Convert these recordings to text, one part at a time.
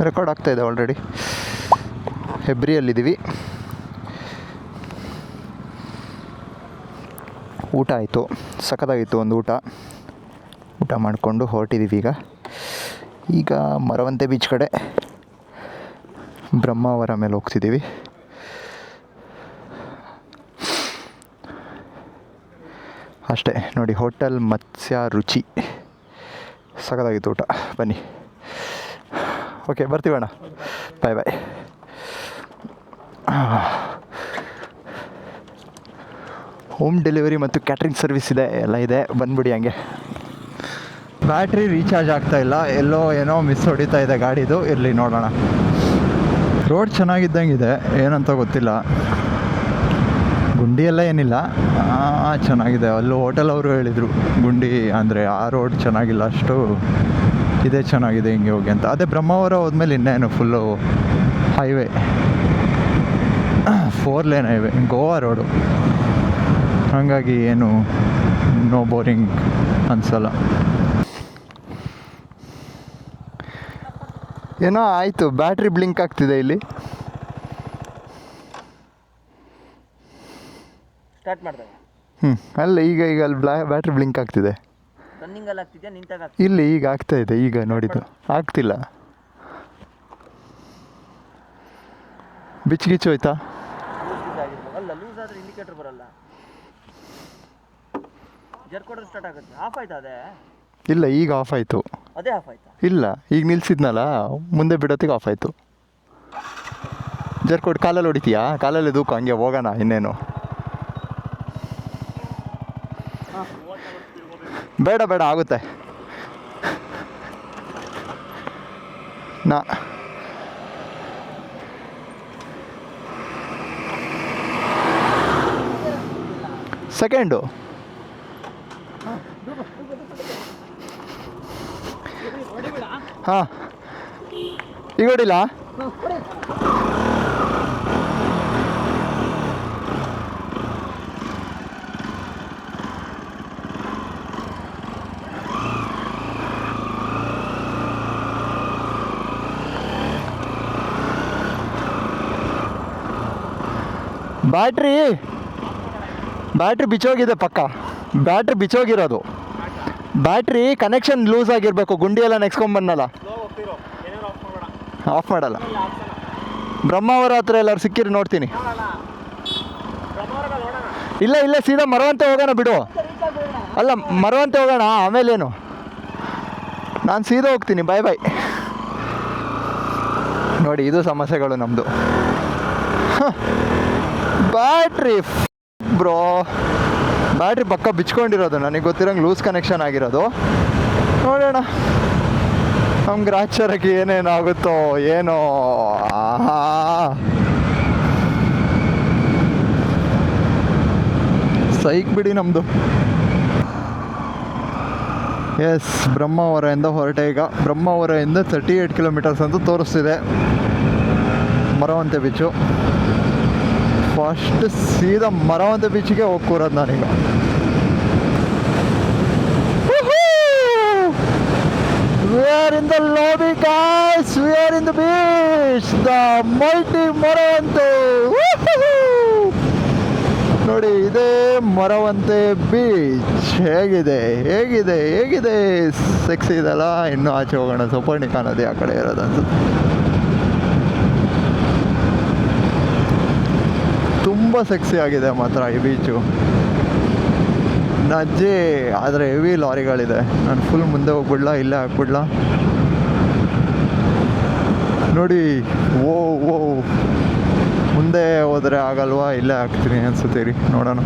Record ಆಗ್ತಾ ಇದೆ already ಹೆಬ್ರಿಯಲ್ಲಿದ್ದೀವಿ ಊಟ ಆಯಿತು. ಸಖತ್ತಾಗಿತ್ತು ಒಂದು ಊಟ. ಊಟ ಮಾಡಿಕೊಂಡು ಹೊರಟಿದ್ದೀವಿ ಈಗ. ಈಗ ಮರವಂತೆ ಬೀಚ್ ಕಡೆ. ಬ್ರಹ್ಮಾವರ ಮೇಲೆ ಹೋಗ್ತಿದ್ದೀವಿ. ಅಷ್ಟೇ ನೋಡಿ ಹೋಟೆಲ್ ಮತ್ಸ್ಯ, ರುಚಿ. ಸಖತ್ತಾಗಿತ್ತು ಊಟ. ಬನ್ನಿ. ಓಕೆ ಬರ್ತೀವಣ್ಣ ಬಾಯ್ ಬಾಯ್ ಹೋಮ್ ಡೆಲಿವರಿ ಮತ್ತು ಕ್ಯಾಟ್ರಿಂಗ್ ಸರ್ವಿಸ್ ಇದೆ, ಎಲ್ಲ ಇದೆ. ಬಂದ್ಬಿಡಿ ಹಂಗೆ. ಬ್ಯಾಟ್ರಿ ರೀಚಾರ್ಜ್ ಆಗ್ತಾ ಇಲ್ಲ. ಎಲ್ಲೋ ಏನೋ ಮಿಸ್ ಹೊಡಿತಾ ಇದೆ ಗಾಡಿದು. ಇರಲಿ ನೋಡೋಣ. ರೋಡ್ ಚೆನ್ನಾಗಿದ್ದಂಗೆ ಇದೆ. ಏನಂತ ಗೊತ್ತಿಲ್ಲ. ಗುಂಡಿಯೆಲ್ಲ ಏನಿಲ್ಲ. ಚೆನ್ನಾಗಿದೆ. ಅಲ್ಲೂ ಹೋಟೆಲ್ ಅವರು ಹೇಳಿದರು, ಗುಂಡಿ ಅಂದರೆ ಆ ರೋಡ್ ಚೆನ್ನಾಗಿಲ್ಲ ಅಷ್ಟು. ಇದೇ ಚೆನ್ನಾಗಿದೆ ಹಿಂಗೆ ಹೋಗಿ ಅಂತ. ಅದೇ ಬ್ರಹ್ಮಾವರ ಹೋದ್ಮೇಲೆ ಇನ್ನೇನು full highway four lane highway Goa road ಹಾಗಾಗಿ ಏನು ನೋ ಬೋರಿಂಗ್ ಅನ್ಸಲ್ಲ. ಏನೋ ಆಯಿತು ಬ್ಯಾಟ್ರಿ ಬ್ಲಿಂಕ್ ಆಗ್ತಿದೆ ಇಲ್ಲಿ. ಸ್ಟಾರ್ಟ್ ಮಾಡಿದಾಗ ಹ್ಞೂ ಅಲ್ಲ ಈಗ ಈಗ ಅಲ್ಲಿ ಬ್ಲಾ ಬ್ಯಾಟ್ರಿ ಬ್ಲಿಂಕ್ ಆಗ್ತಿದೆ. ರನ್ನಿಂಗಲ್ಲಿ ಆಗ್ತಿದ್ಯಾ? ನಿಂತಾಗ ಇಲ್ಲಿ ಈಗ ಆಗ್ತಾ ಇದೆ. ಈಗ ನೋಡಿದ್ದು. ಆಗ್ತಿಲ್ಲ. ಬಿಚ್ಚು ಗಿಚ್ಚು ಹೋಯ್ತಾ ಆಗಿರ್ಬೋದು. ಅಲ್ಲ ಲೂಸ್ ಆದರೆ ಇಂಡಿಕೇಟರ್ ಬರಲ್ಲ. ಜರ್ಕೊಡ್ರೆ ಸ್ಟಾರ್ಟ್ ಆಗುತ್ತೆ. ಆಫ್ ಆಯ್ತಾ ಅದೇ? ಇಲ್ಲ ಈಗ ಆಫ್ ಆಯಿತು. ಅದೇ ಆಫ್ ಆಯ್ತಾ? ಇಲ್ಲ ಈಗ ನಿಲ್ಸಿದ್ನಲ್ಲ ಮುಂದೆ ಬಿಡೋತ್ತಿಗೆ ಆಫ್ ಆಯಿತು. ಜರ್ಕೊಟ್ಟು ಕಾಲಲ್ಲಿ ಹೊಡಿತೀಯಾ? ಕಾಲಲ್ಲಿ ದೂಕ ಹಂಗೆ ಹೋಗೋಣ ಇನ್ನೇನು. ಬೇಡ ಬೇಡ ಆಗುತ್ತೆ. ನಾ ಸೆಕೆಂಡು ಹಾಂ ಈಗ ಹೊಡಿಲ್ಲ ಬ್ಯಾಟ್ರಿ ಬ್ಯಾಟ್ರಿ ಬಿಚ್ಚೋಗಿದೆ ಪಕ್ಕ. ಬ್ಯಾಟ್ರಿ ಬಿಚ್ಚೋಗಿರೋದು. ಬ್ಯಾಟ್ರಿ ಕನೆಕ್ಷನ್ ಲೂಸ್ ಆಗಿರಬೇಕು ಗುಂಡಿ ಎಲ್ಲ ನೆಕ್ಸ್ಕೊಂಬನ್ನಲ್ಲ ಆಫ್ ಮಾಡಲ್ಲ. ಬ್ರಹ್ಮಾವರ ಹತ್ರ ಎಲ್ಲರೂ ಸಿಕ್ಕಿರಿ, ನೋಡ್ತೀನಿ. ಇಲ್ಲ ಇಲ್ಲ, ಸೀದಾ ಮರವಂತೆ ಹೋಗೋಣ ಬಿಡು. ಅಲ್ಲ, ಮರವಂತೆ ಹೋಗೋಣ, ಆಮೇಲೇನು? ನಾನು ಸೀದಾ ಹೋಗ್ತೀನಿ ಬಾಯ್ ಬಾಯ್ ನೋಡಿ, ಇದು ಸಮಸ್ಯೆಗಳು ನಮ್ಮದು ಬ್ಯಾಟ್ರಿ ಬ್ರೋ. ಬ್ಯಾಟ್ರಿ ಪಕ್ಕ ಬಿಚ್ಕೊಂಡಿರೋದು. ನನಗೆ ಗೊತ್ತಿರೋಂಗೆ ಲೂಸ್ ಕನೆಕ್ಷನ್ ಆಗಿರೋದು. ನೋಡೋಣ. ನಮ್ಮ ಗ್ರಾಚಾರಕ್ಕೆ ಏನೇನಾಗುತ್ತೋ ಏನೋ. ಸೈಕ್ ಬಿಡಿ ನಮ್ಮದು ಎಸ್ ಬ್ರಹ್ಮಾವರದಿಂದ ಹೊರಟೆ ಈಗ. ಬ್ರಹ್ಮಾವರದಿಂದ ತರ್ಟಿ ಏಯ್ಟ್ ಕಿಲೋಮೀಟರ್ಸ್ ಅಂತ ತೋರಿಸ್ತಿದೆ. ಮರವಂತೆ ಬೀಚು ಫಸ್ಟ್ ಸೀದಾ ಮರವಂತೆ ಬೀಚ್ಗೆ ಹೋಗಿ ಕೂರೋದು ನಾನೀಗ are in the lobby, guys. We are in Maravanthe ನೋಡಿ ಇದೇ ಮರವಂತೆ ಬೀಚ್ ಹೇಗಿದೆ? ಹೇಗಿದೆ? ಹೇಗಿದೆ? ಸೆಕ್ಸ್ ಇದೆಲ್ಲ? ಇನ್ನೂ ಆಚೆ ಹೋಗೋಣ. ಸೊಪರ್ಣಿಕಾ ನದಿ ಆ ಕಡೆ ಇರೋದು ಅನ್ಸುತ್ತೆ. ತುಂಬ ಸೆಕ್ಸಿ ಆಗಿದೆ ಮಾತ್ರ ಈ ಬೀಚು ನಜ್ಜಿ, ಆದರೆ ಹೆವಿ ಲಾರಿಗಳಿದೆ. ನಾನು ಫುಲ್ ಮುಂದೆ ಹೋಗ್ಬಿಡ್ಲಾ, ಇಲ್ಲೇ ಹಾಕ್ಬಿಡ್ಲಾ? ನೋಡಿ ಓ ಓ ಮುಂದೆ ಹೋದರೆ ಆಗಲ್ವಾ, ಇಲ್ಲೇ ಹಾಕ್ತೀನಿ ಅನ್ಸುತ್ತೆ ರೀ, ನೋಡೋಣ.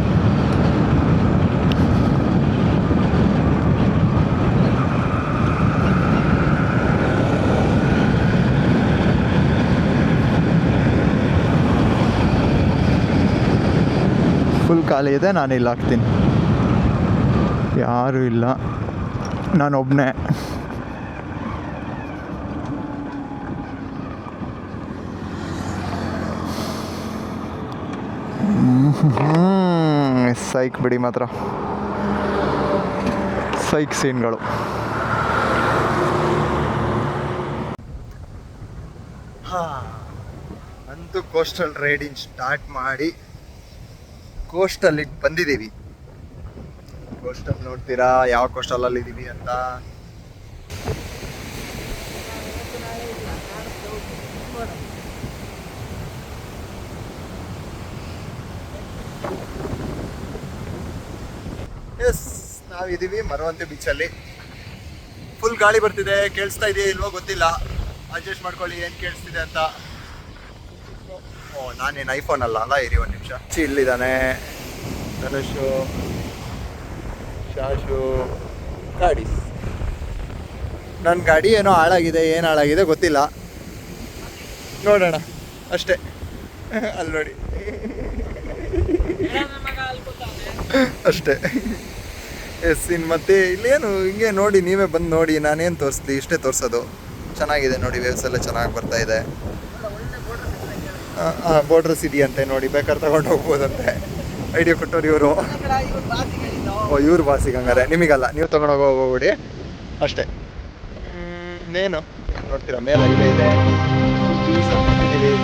ಫುಲ್ ಖಾಲಿ ಇದೆ, ನಾನು ಇಲ್ಲಿ ಹಾಕ್ತೀನಿ. ಯಾರೂ ಇಲ್ಲ. ನಾನೊಬ್ಬನೇ ಸೈಕ್ ಬಿಡಿ ಮಾತ್ರ. ಸೈಕ್ ಸೀನ್ಗಳು. ಅಂತೂ ಕೋಸ್ಟಲ್ ರೈಡಿಂಗ್ ಸ್ಟಾರ್ಟ್ ಮಾಡಿ. ಕೋಸ್ಟಲ್ಲಿಗೆ ಬಂದಿದ್ದೀವಿ. ಕೋಸ್ಟಲ್ ನೋಡ್ತೀರಾ? ಯಾವ ಕೋಸ್ಟಲಲ್ಲಿ ಇದ್ದೀವಿ ಅಂತ? ಎಸ್ ನಾವಿದ್ದೀವಿ ಮರವಂತೆ ಬೀಚಲ್ಲಿ ಫುಲ್ ಗಾಳಿ ಬರ್ತಿದೆ. ಕೇಳಿಸ್ತಾ ಇದೆಯಾ ಇಲ್ವೋ ಗೊತ್ತಿಲ್ಲ. ಅಡ್ಜಸ್ಟ್ ಮಾಡ್ಕೊಳ್ಳಿ ಏನು ಕೇಳಿಸ್ತಿದೆ ಅಂತ. ಓ ನಾನೇನು ಐಫೋನ್ ಅಲ್ಲ? ಅಲ್ಲ ಇರಿ ಒಂದು ನಿಮಿಷ. ಚಿ ಇಲ್ಲಿದ್ದಾನೆ. ಧನುಷು ಶಾಶು. ಗಾಡಿ. ನನ್ನ ಗಾಡಿ ಏನೋ ಹಾಳಾಗಿದೆ ಏನು ಹಾಳಾಗಿದೆ ಗೊತ್ತಿಲ್ಲ. ನೋಡೋಣ ಅಷ್ಟೇ. ಅಲ್ಲಿ ನೋಡಿ. ಅಷ್ಟೇ. ಎಸ್ ಇನ್ನು ಮತ್ತೆ ಇಲ್ಲೇನು ಹಿಂಗೆ ನೋಡಿ ನೀವೇ ಬಂದು ನೋಡಿ ನಾನೇನು ತೋರಿಸ್ಲಿ ಇಷ್ಟೇ ತೋರಿಸೋದು. ಚೆನ್ನಾಗಿದೆ ನೋಡಿ ವೇವ್ಸ್ ಎಲ್ಲ ಚೆನ್ನಾಗಿ ಬರ್ತಾ ಇದೆ. ಬೋರ್ಡ್ರಸ್ ಅಂತೆ ನೋಡಿ ಬೇಕಾದ್ರೆ ತಗೊಂಡು ಹೋಗ್ಬೋದಂತೆ. ಐಡಿಯಾ ಕೊಟ್ಟವ್ರು ಇವರು. ಓ ಇವ್ರು ಬಾಸಿಗೆ ಹಂಗಾರೆ ನಿಮಗಲ್ಲ ನೀವು ತಗೊಂಡು ಹೋಗ್ಬಿಡಿ ಅಷ್ಟೇ. ಇನ್ನೇನು ನೋಡ್ತೀರಾ ಮೇಲೆ ಇದೆ. ಇದೆ.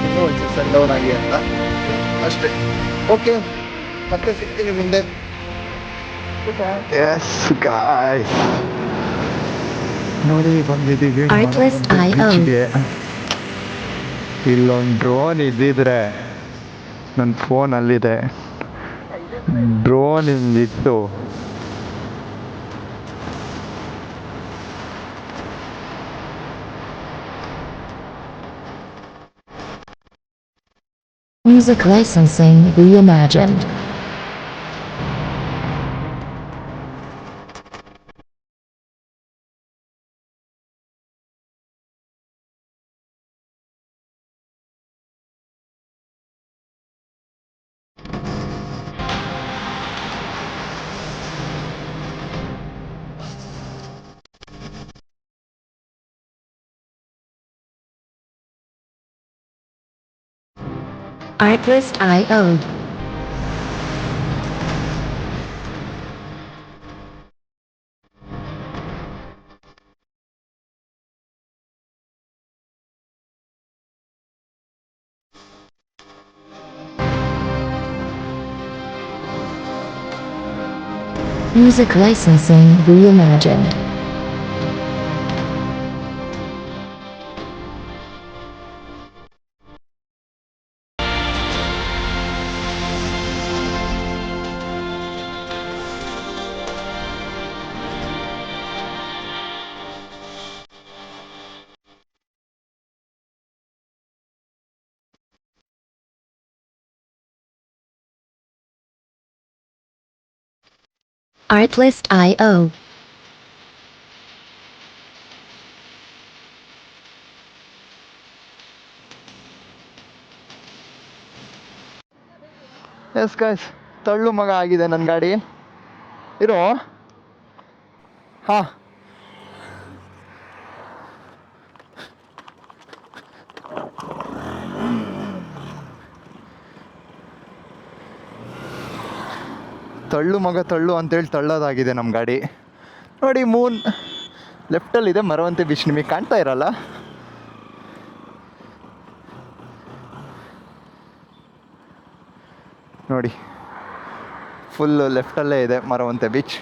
ಇನ್ನೂ ಸಣ್ಣ ಡೌನ್ ಆಗಿ ಅಂತ. ಅಷ್ಟೇ. ಓಕೆ ಮತ್ತೆ ಸಿಗ್ತೀನಿ ಮುಂದೆ. ಎಸ್ ಗಾಯ್ಸ್ ನೋಡಿ ಬಂದಿದ್ದೀವಿ. ಇಲ್ಲೊಂದು ಡ್ರೋನ್ ಇದ್ದಿದ್ರೆ ನನ್ನ ಫೋನ್ ಅಲ್ಲಿದೆ ಡ್ರೋನ್ ಇತ್ತು Music licensing reimagined. Artist I. Music licensing reimagined. Artlist IO. Yes guys ತಳ್ಳು ಮಗ ಆಗಿದೆ ನನ್ನ ಗಾಡಿ. ಇರೋ. ಹಾಂ. ತಳ್ಳು ಮಗ ತಳ್ಳು ಅಂತೇಳಿ ತಳ್ಳೋದಾಗಿದೆ ನಮ್ಮ ಗಾಡಿ. ನೋಡಿ, ಮೂನ್ ಲೆಫ್ಟಲ್ಲಿದೆ, ಮರವಂತೆ ಬೀಚ್ ನಿಮಗೆ ಕಾಣ್ತಾ ಇರಲ್ಲ. ನೋಡಿ ಫುಲ್ ಲೆಫ್ಟಲ್ಲೇ ಇದೆ ಮರವಂತೆ ಬೀಚ್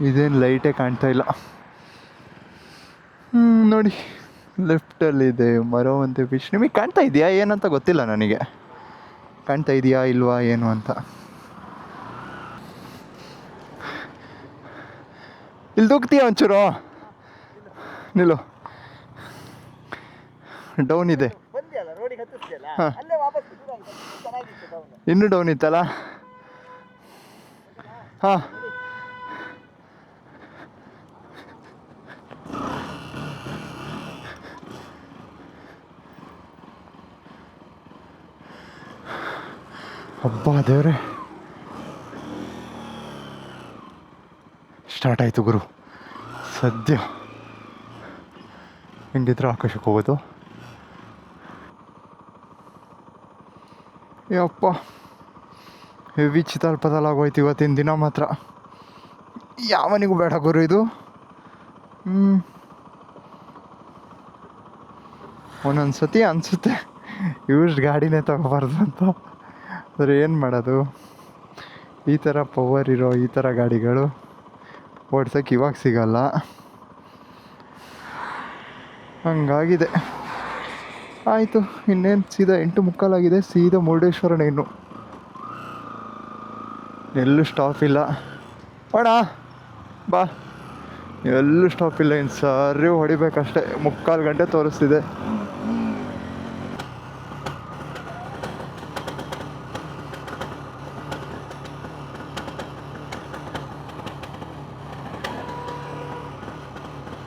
ಇದೇನು ಲೈಟೇ ಕಾಣ್ತಾ ಇಲ್ಲ. ನೋಡಿ. ಲೆಫ್ಟಲ್ಲಿದೆ ಮರವಂತೆ ಫಿಶ್ ನಿಮಗೆ ಕಾಣ್ತಾ ಇದೆಯಾ ಏನಂತ ಗೊತ್ತಿಲ್ಲ ನನಗೆ. ಕಾಣ್ತಾ ಇದೆಯಾ, ಇಲ್ವಾ, ಏನು ಅಂತ. ಇಲ್ಲಿ ದೂಕ್ತೀಯ ಒಂಚೂರು? ನಿಲ್ಲು. ಡೌನ್ ಇದೆ. ಹಾಂ. ಇನ್ನೂ ಡೌನ್ ಇತ್ತಲ್ಲ? ಹಾಂ. ಹಬ್ಬ ದೇವ್ರೆ. ಸ್ಟಾರ್ಟ್ ಆಯಿತು ಗುರು. ಸದ್ಯ. ಹೆಂಗಿದ್ರೆ ಆಕಾಶಕ್ಕೆ ಹೋಗೋದು? ಯಪ್ಪ. ಹೆವಿ ಚಿತಾಲ್ ಇವತ್ತಿನ ದಿನ ಮಾತ್ರ. ಯಾವನಿಗೂ ಬೇಡ ಗುರು ಇದು. ಒಂದೊಂದು ಸತಿ ಅನಿಸುತ್ತೆ. ಯೂಸ್ಡ್ ಗಾಡಿನೇ ತಗೋಬಾರ್ದು ಅಂತ. ಆದರೆ ಏನು ಮಾಡೋದು? ಈ ಥರ ಪವರ್ ಇರೋ ಈ ಥರ ಗಾಡಿಗಳು ಓಡ್ಸೋಕ್ಕೆ ಇವಾಗ ಸಿಗಲ್ಲ. ಹಂಗಾಗಿದೆ. ಆಯಿತು, ಇನ್ನೇನು ಸೀದಾ ಎಂಟು ಮುಕ್ಕಾಲಾಗಿದೆ, ಸೀದಾ ಮುರುಡೇಶ್ವರನೇ ಇನ್ನು. ಎಲ್ಲೂ ಸ್ಟಾಪ್ ಇಲ್ಲ. ಅಣ್ಣ ಬಾ. ಎಲ್ಲೂ ಸ್ಟಾಪ್ ಇಲ್ಲ ಇನ್ನು ಸರಿ ಹೊಡಿಬೇಕಷ್ಟೇ. ಮುಕ್ಕಾಲು ಗಂಟೆ ತೋರಿಸ್ತಿದೆ.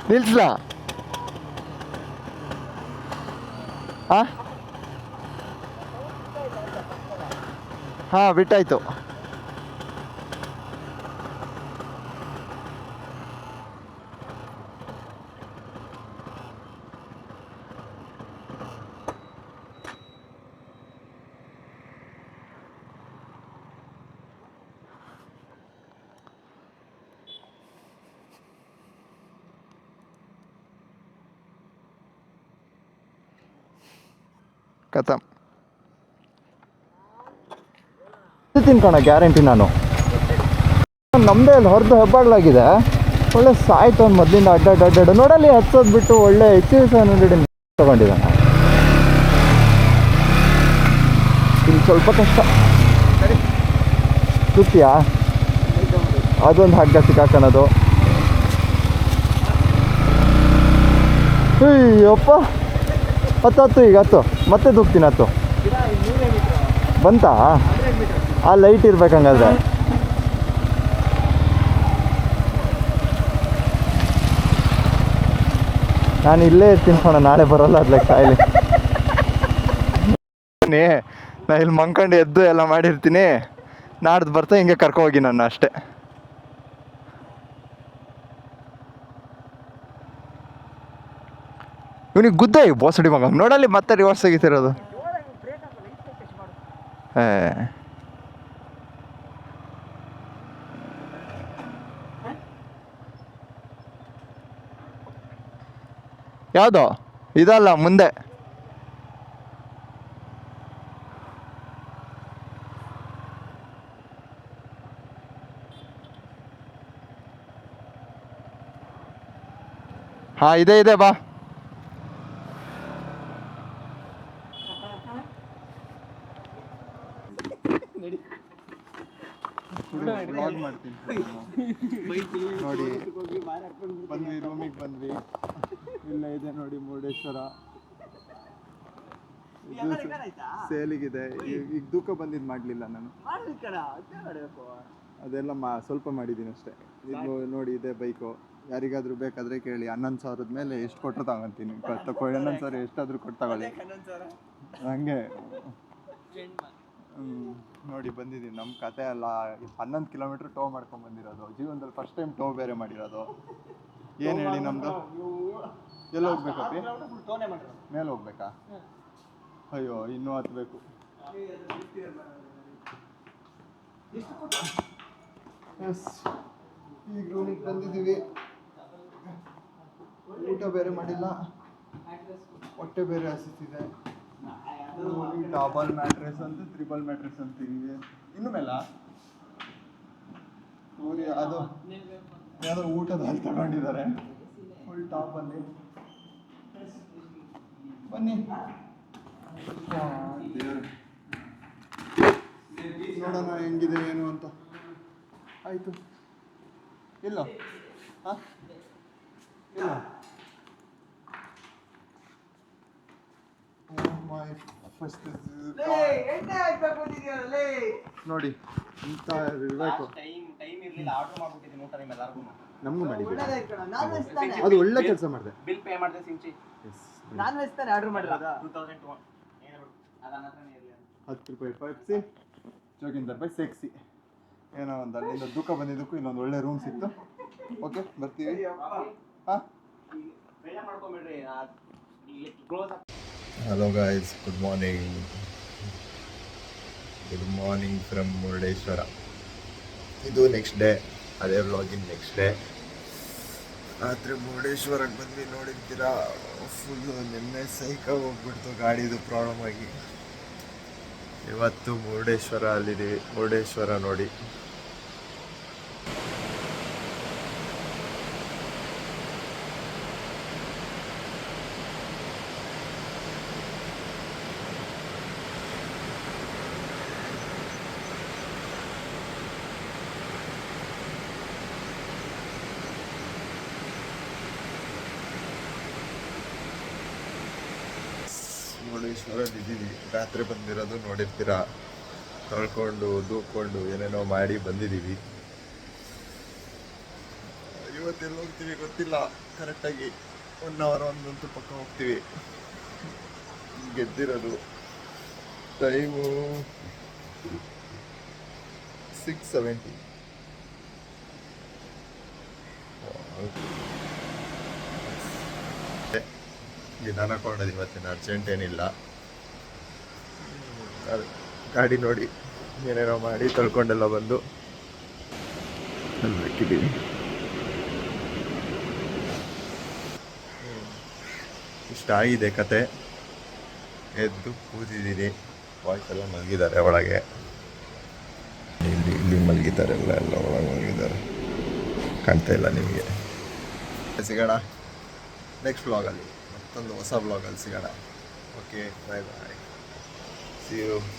ನಿಲ್ಸ್ಲಾ? ಹಾಂ ಹಾಂ ಕಥಮ್ ತಿನ್ಕೋಣ ಗ್ಯಾರಂಟಿ ನಾನು. ನಮ್ಮದೇ ಅಲ್ಲಿ ಹೊರದು ಹೆಬ್ಬಾಗ್ಲಾಗಿದೆ ಒಳ್ಳೆ ಸಾಯ್ತು ಅವ್ನು ಮೊದಲಿಂದ ಅಡ್ಡಾಡ್ ಅಡ್ಡಾಡು ನೋಡಲ್ಲಿ ಹಚ್ಚೋದು ಬಿಟ್ಟು ಒಳ್ಳೆ ಎಚ್ ಸೆವೆನ್ ಹಂಡ್ರೆಡ್ ತೊಗೊಂಡಿದ್ದಾನೆ. ಇಲ್ಲಿ ಸ್ವಲ್ಪ ಕಷ್ಟ. ಸುತ್ತಿಯಾ? ಅದೊಂದು ಹಗ್ಗ ಸಿಕ್ಕಾಕೊಳ್ಳೋದು ಅಯ್ಯಪ್ಪ ಹತ್ತು ಹತ್ತು ಈಗ ಹತ್ತು. ಮತ್ತೆ ದುಗ್ತೀನಿ ಹತ್ತು. ಬಂತಾ? ಆ ಲೈಟ್ ಇರ್ಬೇಕಂಗಾದ್ರೆ ನಾನು ಇಲ್ಲೇ ಇರ್ತೀನಿ ಕಣ, ನಾಳೆ ಬರೋಲ್ಲ ಅದ್ಲೆ ಕಾಯಿಲೆ. ನಾ ಇಲ್ಲಿ ಮಂಕೊಂಡು ಎದ್ದು ಎಲ್ಲ ಮಾಡಿರ್ತೀನಿ. ನಾಡ್ದು ಬರ್ತಾ ಹಿಂಗೆ ಕರ್ಕೊ ಹೋಗಿ ನಾನು ಅಷ್ಟೇ. ಇವನಿಗೆ ಗುದ್ದ ಈ ಬೋಸಡಿ ಮಗ. ನೋಡಲ್ಲಿ ಮತ್ತೆ ರಿವರ್ಸ್ ಏ. ಯಾವುದು? ಇದಲ್ಲ, ಮುಂದೆ. ಹಾ, ಇದೆ ಇದೆ, ಬಾ ನೋಡಿ ಬಂದ್ವಿ ರೂಮಿಗೆ ಬಂದ್ವಿ ಇಲ್ಲ ಇದೆ ನೋಡಿ ಮುರುಡೇಶ್ವರ ಎಲ್ಲ ರಿಪೇರ್ ಆಯ್ತಾ ಸೇಲಿಗಿದೆ. ಈಗ ಈಗ ತೂಕ ಬಂದಿದ್ದು ಮಾಡಲಿಲ್ಲ ನಾನು. ಮಾಡ್ಲಿ ಕಣ ಅದೇ ಅದೆಲ್ಲ ಮಾ ಸ್ವಲ್ಪ ಮಾಡಿದ್ದೀನಿ ಅಷ್ಟೇ. ಇದು ನೋಡಿ ಇದೆ ಬೈಕು. ಯಾರಿಗಾದ್ರೂ ಬೇಕಾದರೆ ಕೇಳಿ. ಹನ್ನೊಂದು ಸಾವಿರದ ಮೇಲೆ ಎಷ್ಟು ಕೊಟ್ಟರೆ ತಗೊಂತೀನಿ. ತಗೊ ಹನ್ನೊಂದು ಸಾವಿರ ಎಷ್ಟಾದರೂ ಕೊಟ್ಟು ತಗೊಳ್ಳಿ. ಹಂಗೆ. ಹ್ಮ್. ನೋಡಿ ಬಂದಿದ್ದೀನಿ ನಮ್ಮ ಕತೆ ಅಲ್ಲ. ಹನ್ನೊಂದು ಕಿಲೋಮೀಟ್ರ್ ಟೋ ಮಾಡ್ಕೊಂಡು ಬಂದಿರೋದು. ಜೀವನದಲ್ಲಿ ಫಸ್ಟ್ ಟೈಮ್ ಟೋ ಬೇರೆ ಮಾಡಿರೋದು. ಏನು ಹೇಳಿ ನಮ್ಮದು ಎಲ್ಲ ಹೋಗ್ಬೇಕಪ್ಪಿ ಮೇಲೆ ಹೋಗ್ಬೇಕಾ? ಅಯ್ಯೋ, ಇನ್ನೂ ಹತ್ಬೇಕು ಎಸ್ ಈಗ ರೂಮಿಗೆ ಬಂದಿದ್ದೀವಿ. ಊಟ ಬೇರೆ ಮಾಡಿಲ್ಲ. ಹೊಟ್ಟೆ ಬೇರೆ ಹಸಿತಿದೆ. ಡಬಲ್ ಮ್ಯಾಟ್ರೆಸ್ ಅಂತ ತ್ರಿಬಲ್ ಮ್ಯಾಟ್ರೆಸ್ ಅಂತ ಇದೆ ಇನ್ನು ಮೇಲ? ಅದು ಯಾವ್ದೋ ಊಟದ ತಗೊಂಡಿದ್ದಾರೆ. ಫುಲ್ ಟಾಪಲ್ಲಿ ಬನ್ನಿ. ನೋಡೋಣ ಹೆಂಗಿದೆ ಏನು ಅಂತ. ಆಯಿತು. ಇಲ್ಲ. ಹಾಂ? ಇಲ್ಲ. ಫಸ್ಟ್ ನೋಡಿ ಇಂತ ಇರಬೇಕು. ನಮಗೂ ತಾನೆ ಅದು ಒಳ್ಳೆ ಕೆಲಸ ಮಾಡಿದೆ. ಬಿಲ್ ಪೇ ಮಾಡಿದೆ ಸಿಂಚಿ. ನಾನ್ ವೆಜ್ ತಾನೆ ಆರ್ಡರ್ ಮಾಡಿರೋದು ಟೂ ತೌಸಂಡ್ ಟು ಅದು ನನ್ನ ಹತ್ರನೇ ಇರಲಿ ಹತ್ತು ರೂಪಾಯಿ ಪೆಪ್ಸಿ ಜೋಗಿಂದ ರೂಪಾಯಿ ಸೆಕ್ಸಿ. ಏನೋ ಒಂದು ಅಲ್ಲಿಂದ ದುಃಖ ಬಂದಿದ್ದಕ್ಕೂ ಇನ್ನೊಂದು ಒಳ್ಳೆ ರೂಮ್ ಸಿಕ್ತು. ಓಕೆ ಬರ್ತೀವಿ. Hello guys good morning good morning from Murudeshwar ಇದು ನೆಕ್ಸ್ಟ್ ಡೇ ಅದೇ ವ್ಲಾಗಿನ್ ನೆಕ್ಸ್ಟ್ ಡೇ ರಾತ್ರಿ ಮುರುಡೇಶ್ವರಕ್ಕೆ ಬಂದ್ವಿ ನೋಡಿರ್ತೀರಾ ಫುಲ್ಲು ನಿನ್ನೆ ಸೈಕ ಹೋಗ್ಬಿಡ್ತು ಗಾಡಿದು ಪ್ರಾಬ್ಲಮ್ ಆಗಿ. ಇವತ್ತು ಮುರುಡೇಶ್ವರ ಅಲ್ಲಿದ್ದೀವಿ ಮುರುಡೇಶ್ವರ ನೋಡಿ. ಇದ್ದೀವಿ ರಾತ್ರಿ ಬಂದಿರೋದು ನೋಡಿರ್ತೀರ? ತೊಳ್ಕೊಂಡು, ದೂಕೊಂಡು ಏನೇನೋ ಮಾಡಿ ಬಂದಿದ್ದೀವಿ. ಇವತ್ತೆಲ್ಲ ಹೋಗ್ತೀವಿ ಗೊತ್ತಿಲ್ಲ. ಕರೆಕ್ಟಾಗಿ ಒನ್ ಅವರ್ ಒಂದಂತೂ ಪಕ್ಕ ಹೋಗ್ತೀವಿ. ಗೆದ್ದಿರೋದು. ಟೈಮು ಸಿಕ್ಸ್ ಸೆವೆಂಟಿ ನಿಧಾನ ಕೊಂಡದ್ದು ಇವತ್ತಿನ ಅರ್ಜೆಂಟ್ ಏನಿಲ್ಲ. ಗಾಡಿ ನೋಡಿ ಏನೇನೋ ಮಾಡಿ ತೊಳ್ಕೊಂಡೆಲ್ಲ ಬಂದು. ಅಲ್ಲಿ ಇಟ್ಟಿದ್ದೀವಿ ಇಷ್ಟ ಆಗಿದೆ ಕತೆ. ಎದ್ದು ಕೂತಿದ್ದೀನಿ. ವಾಯ್ಸ್ ಎಲ್ಲ ಮಲಗಿದ್ದಾರೆ ಒಳಗೆ. ಇಲ್ಲಿ ಇಲ್ಲಿ ಮಲಗಿದ್ದಾರೆ ಎಲ್ಲ ಎಲ್ಲ ಒಳಗೆ ಮಲಗಿದ್ದಾರೆ. ಕಾಣ್ತಾ ಇಲ್ಲ ನಿಮಗೆ. ಸಿಗೋಣ. ನೆಕ್ಸ್ಟ್ ವ್ಲಾಗಲ್ಲಿ ಮತ್ತೊಂದು ಹೊಸ ವ್ಲಾಗಲ್ಲಿ ಸಿಗೋಣ. Okay bye bye you.